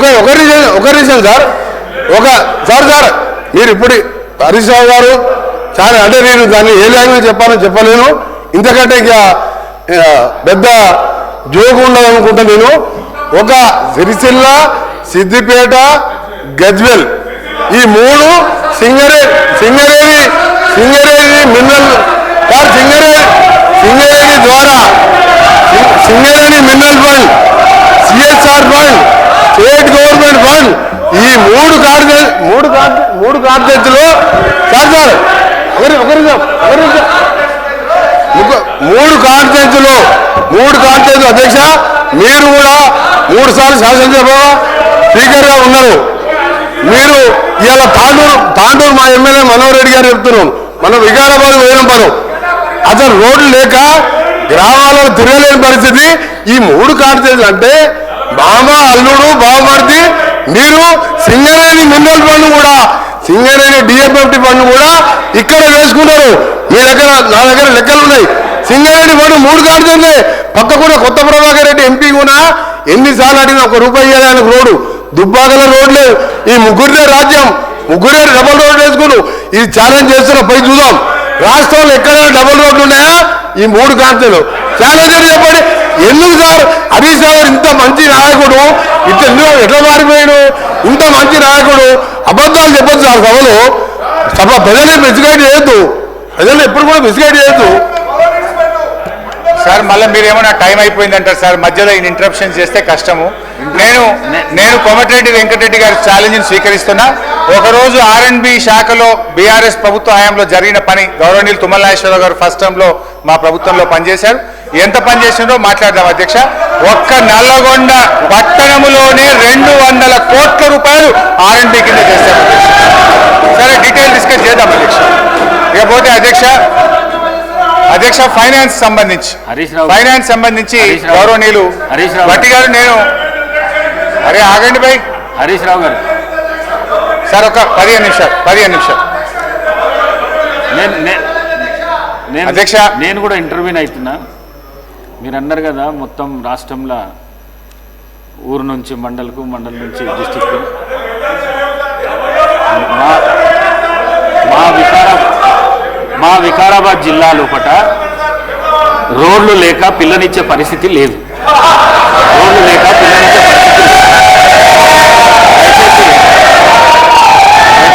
ఒక ఒక రీజన్ ఒక రీజన్ సార్. ఒక సార్ సార్ మీరు ఇప్పుడు హరీష్ రావు గారు చాలా అంటే నేను దాన్ని ఏ లాంగ్వేజ్ చెప్పాలో చెప్పలేను. ఇంతకంటే ఇక పెద్ద జోగు ఉండదు అనుకుంటా నేను. ఒక సిరిసిల్ల సిద్దిపేట గజ్వెల్ ఈ మూడు సింగరే సింగరేణి సింగరేణి మినరల్ సార్ సింగరే సింగరేణి ద్వారా Singareni mineral fund CSR fund state government fund ఈ మూడు కార్డు మూడు కార్డు మూడు కార్డులో సార్ సార్ ఒకరి ఒకరి ఒకరి మూడు కాన్ఫరెన్స్లు మూడు కాన్ఫరెన్స్ అధ్యక్ష మీరు కూడా మూడు సార్లు శాసనసభ స్పీకర్గా ఉన్నారు. మీరు ఇవాళ తాండూరు తాండూరు మా ఎమ్మెల్యే మనోహర్ రెడ్డి గారు చెప్తున్నాం మనం వికారాబాద్ వేరంపరు అసలు రోడ్లు లేక గ్రామాలలో తిరగలేని పరిస్థితి. ఈ మూడు కాన్ఫరెన్స్ అంటే బామ అల్లుడు బావమర్ది మీరు సింగరేణి మినరల్ ఫండ్ కూడా సింగరేణి డిఎఫ్ఎఫ్టి ఫండ్ కూడా ఇక్కడ వేసుకున్నారు మీ దగ్గర నా దగ్గర లెక్కలు ఉన్నాయి. సింగరేణి ఫండ్ మూడు కాడుతుంది పక్క కూడా కొత్త ప్రభాకర్ రెడ్డి ఎంపీ కూడా ఎన్నిసార్లు అడిగిన ఒక రూపాయి ఇవ్వాలి ఆయనకు రోడ్డు. దుబ్బాకల రోడ్ లేదు. ఈ ముగ్గురిదే రాజ్యం. ముగ్గురే డబల్ రోడ్లు వేసుకుని ఇది ఛాలెంజ్ చేస్తున్న పై చూద్దాం. రాష్ట్రంలో ఎక్కడైనా డబల్ రోడ్లు ఉన్నాయా? ఈ మూడు కాంతలు. ఛాలెంజ్ చెప్పండి ఎందుకు సార్? హరీష్ రావు ఇంత మంచి నాయకుడు. ఇంత ఎందుకు ఎట్లా మారిపోయాడు? ఇంత మంచి నాయకుడు. అబద్ధాలు చెప్పొద్దు సార్ సభలో. సభ ప్రజల్ని మిస్గైడ్ చేయొద్దు. ప్రజలు ఎప్పుడు కూడా మిస్గైడ్ చేయొద్దు. సార్ మళ్ళీ మీరేమైనా టైం అయిపోయిందంటారు సార్? మధ్యలో ఈయన ఇంటరప్షన్ చేస్తే కష్టము. నేను నేను కోమటిరెడ్డి వెంకటరెడ్డి గారి ఛాలెంజ్ని స్వీకరిస్తున్నా. ఒకరోజు ఆర్ఎన్బి శాఖలో బీఆర్ఎస్ ప్రభుత్వ హయాంలో జరిగిన పని గౌరవనీయులు తుమ్మల నాగేశ్వరరావు గారు ఫస్ట్ టైంలో మా ప్రభుత్వంలో పనిచేశారు ఎంత పని చేసిండో మాట్లాడదాం అధ్యక్ష ఒక్క నల్లగొండ పట్టణములోనే రెండు వందల కోట్ల రూపాయలు ఆర్ఎన్బి కింద చేశారు. సరే డీటెయిల్ డిస్కస్ చేద్దాం అధ్యక్ష ఇకపోతే అధ్యక్ష అధ్యక్ష ఫైనాన్స్ సంబంధించి. ఫైనాన్స్ సంబంధించి. గౌరవనీయులు హరీష్ రావు. భట్టి గారు నేను అరే ఆగండి భాయ్ హరీష్ రావు గారు సార్ ఒక పదిహేను నిమిషాలు పదిహేను నిమిషాలు. నేను నేను అధ్యక్ష. నేను కూడా ఇంటర్వ్యూని అవుతున్నా మీరు అన్నారు కదా మొత్తం రాష్ట్రంలో ఊరు నుంచి మండలకు మండలం నుంచి డిస్టిక్ మా వికారా మా వికారాబాద్ జిల్లా లోపట రోడ్లు లేక పిల్లనిచ్చే పరిస్థితి లేదు. రోడ్లు లేక